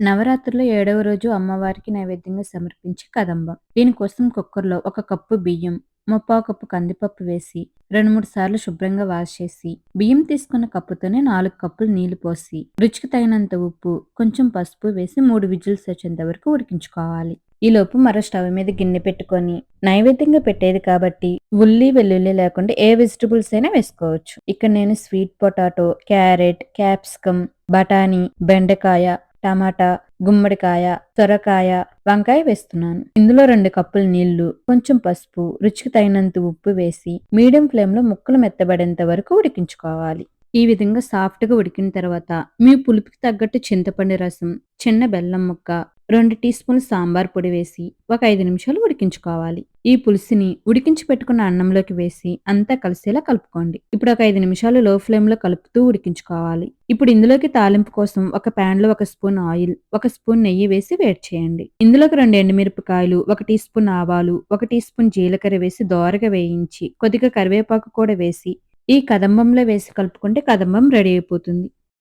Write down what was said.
నవరాత్రుల్లో ఏడవ రోజు అమ్మవారికి నైవేద్యంగా సమర్పించే కదంబం. దీనికోసం కుక్కర్లో ఒక కప్పు బియ్యం ముప్పావు కప్పు కందిపప్పు వేసి రెండు మూడు సార్లు శుభ్రంగా వాష్ చేసి బియ్యం తీసుకున్న కప్పుతోనే నాలుగు కప్పులు నీళ్ళు పోసి రుచికి తగినంత ఉప్పు కొంచెం పసుపు వేసి మూడు విజిల్స్ వచ్చేంత వరకు ఉడికించుకోవాలి. ఈలోపు మరో స్టవ్ మీద గిన్నె పెట్టుకొని నైవేద్యంగా పెట్టేది కాబట్టి ఉల్లి వెల్లుల్లి లేకుండా ఏ వెజిటబుల్స్ అయినా వేసుకోవచ్చు. ఇక్కడ నేను స్వీట్ పొటాటో క్యారెట్ క్యాప్సికమ్ బఠానీ బెండకాయ టమాటా గుమ్మడికాయ సొరకాయ వంకాయ వేస్తున్నాను. ఇందులో రెండు కప్పుల నీళ్ళు కొంచెం పసుపు రుచికి తగినంత ఉప్పు వేసి మీడియం ఫ్లేమ్లో ముక్కలు మెత్తబడేంత వరకు ఉడికించుకోవాలి. ఈ విధంగా సాఫ్ట్గా ఉడికిన తర్వాత మీ పులుపుకి తగ్గట్టు చింతపండు రసం చిన్న బెల్లం ముక్క రెండు టీ స్పూన్లు సాంబార్ పొడి వేసి ఒక ఐదు నిమిషాలు ఉడికించుకోవాలి. ఈ పులుసుని ఉడికించి పెట్టుకున్న అన్నంలోకి వేసి అంతా కలిసేలా కలుపుకోండి. ఇప్పుడు ఒక ఐదు నిమిషాలు లో ఫ్లేమ్లో కలుపుతూ ఉడికించుకోవాలి. ఇప్పుడు ఇందులోకి తాలింపు కోసం ఒక ప్యాన్లో ఒక స్పూన్ ఆయిల్ ఒక స్పూన్ నెయ్యి వేసి వేడి చేయండి. ఇందులోకి రెండు ఎండుమిరపకాయలు ఒక టీ స్పూన్ ఆవాలు ఒక టీ స్పూన్ జీలకర్ర వేసి దోరగా వేయించి కొద్దిగా కరివేపాకు కూడా వేసి ఈ కదంబంలో వేసి కలుపుకుంటే కదంబం రెడీ అయిపోతుంది.